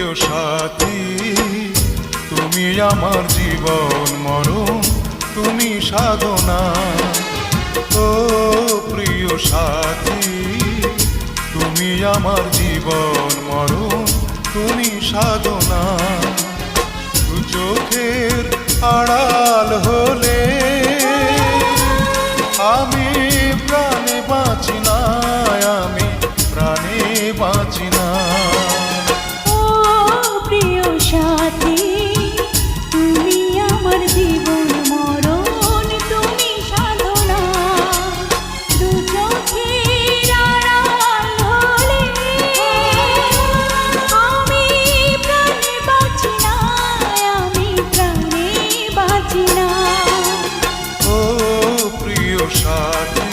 সাথী, তুমি আমার জীবন মরণ, তুমি সাধনা। ও প্রিয় সাথী, তুমি আমার জীবন মরণ, তুমি সাধনা। চোখের হলে সাথী না। ও প্রিয় সাথী